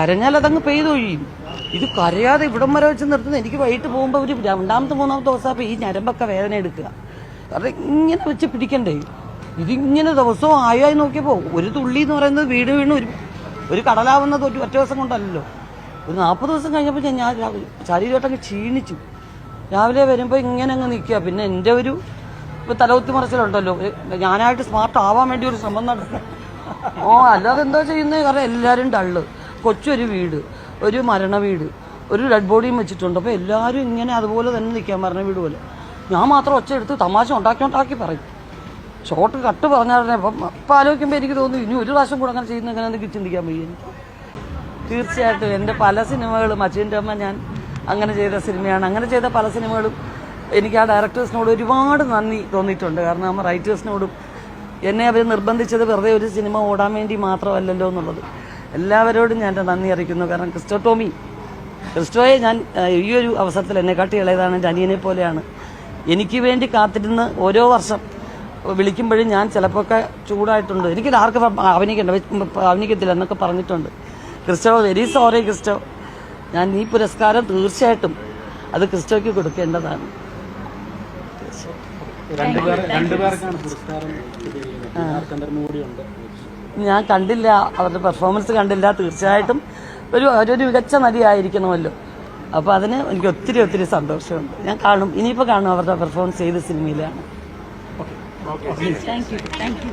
കരഞ്ഞാൽ അതങ്ങ് പെയ്തൊഴിയും ഇത് കരയാതെ ഇവിടം വരെ വെച്ച് നിർത്തുന്നത് എനിക്ക് വൈകിട്ട് പോകുമ്പോൾ ഒരു രണ്ടാമത്തെ മൂന്നാമത്തെ ദിവസം അപ്പോൾ ഈ ഞരമ്പൊക്കെ വേദന എടുക്കുക. കാരണം ഇങ്ങനെ വെച്ച് പിടിക്കണ്ടേ? ഇതിങ്ങനെ ദിവസവും ആയായി നോക്കിയപ്പോൾ ഒരു തുള്ളി എന്ന് പറയുന്നത് വീട് വീണ് ഒരു ഒരു കടലാവുന്നത് ഒരു ഒറ്റ ദിവസം കൊണ്ടല്ലല്ലോ. ഒരു നാൽപ്പത് ദിവസം കഴിഞ്ഞപ്പോൾ ഞാൻ ഞാൻ രാവിലെ ശരീരമായിട്ടങ്ങ് ക്ഷീണിച്ചു. രാവിലെ വരുമ്പോൾ ഇങ്ങനെ അങ്ങ് നിൽക്കുക. പിന്നെ എന്റെ ഒരു ഇപ്പം തലകുത്തി മറിച്ചിലുണ്ടല്ലോ. ഞാനായിട്ട് സ്മാർട്ട് ആവാൻ വേണ്ടി ഒരു ശ്രമം നടക്കുക ഓ അല്ലാതെ എന്താ ചെയ്യുന്നത് കാരണം എല്ലാവരും ഡള്ള്. കൊച്ചൊരു വീട് ഒരു മരണ വീട് ഒരു ഡെഡ് ബോഡിയും വെച്ചിട്ടുണ്ട്. അപ്പോൾ എല്ലാവരും ഇങ്ങനെ അതുപോലെ തന്നെ നിൽക്കാൻ മരണ വീട് പോലെ. ഞാൻ മാത്രം ഒച്ച എടുത്ത് തമാശ ഉണ്ടാക്കി ഉണ്ടാക്കി പറയും. ഷോർട്ട് കട്ട് പറഞ്ഞാൽ അപ്പം ഇപ്പം ആലോചിക്കുമ്പോൾ എനിക്ക് തോന്നുന്നു ഇനി ഒരു പ്രാവശ്യം കൂടെ അങ്ങനെ ചെയ്യുന്ന അങ്ങനെ എനിക്ക് ചിന്തിക്കാൻ വയ്യ തീർച്ചയായിട്ടും എന്റെ പല സിനിമകളും അച്ഛന്റെ അമ്മ ഞാൻ അങ്ങനെ ചെയ്ത സിനിമയാണ്. അങ്ങനെ ചെയ്ത പല സിനിമകളും എനിക്ക് ആ ഡയറക്ടേഴ്സിനോട് ഒരുപാട് നന്ദി തോന്നിയിട്ടുണ്ട്. കാരണം ആ റൈറ്റേഴ്സിനോടും എന്നെ അവർ നിർബന്ധിച്ചത് വെറുതെ ഒരു സിനിമ ഓടാൻ വേണ്ടി മാത്രമല്ലല്ലോ എന്നുള്ളത്. എല്ലാവരോടും ഞാൻ എന്റെ നന്ദി അറിയിക്കുന്നു. കാരണം ക്രിസ്റ്റോ ടോമി ക്രിസ്റ്റോയെ ഞാൻ ഈ ഒരു അവസരത്തിൽ എന്നെ കാട്ടി ഇളയതാണ് എന്റെ അനിയനെ പോലെയാണ്. എനിക്ക് വേണ്ടി കാത്തിരുന്ന് ഓരോ വർഷം വിളിക്കുമ്പോഴും ഞാൻ ചിലപ്പോൾ ഒക്കെ ചൂടായിട്ടുണ്ട്. എനിക്ക് ആർക്ക് അഭിനയിക്കണ്ട അഭിനയിക്കത്തില്ല എന്നൊക്കെ പറഞ്ഞിട്ടുണ്ട്. Christo very sorry Christo. ഞാൻ ഈ പുരസ്കാരം തീർച്ചയായിട്ടും അത് ക്രിസ്റ്റോയ്ക്ക് കൊടുക്കേണ്ടതാണ്. ഞാൻ കണ്ടില്ല അവരുടെ പെർഫോമൻസ് കണ്ടില്ല. തീർച്ചയായിട്ടും ഒരു ഒരു മികച്ച നടിയായിരിക്കണമല്ലോ. അപ്പോൾ അതിന് എനിക്ക് ഒത്തിരി ഒത്തിരി സന്തോഷമുണ്ട്. ഞാൻ കാണും. ഇനിയിപ്പോൾ കാണും അവരുടെ പെർഫോമൻസ് ചെയ്ത സിനിമയിലാണ്. Thank you thank you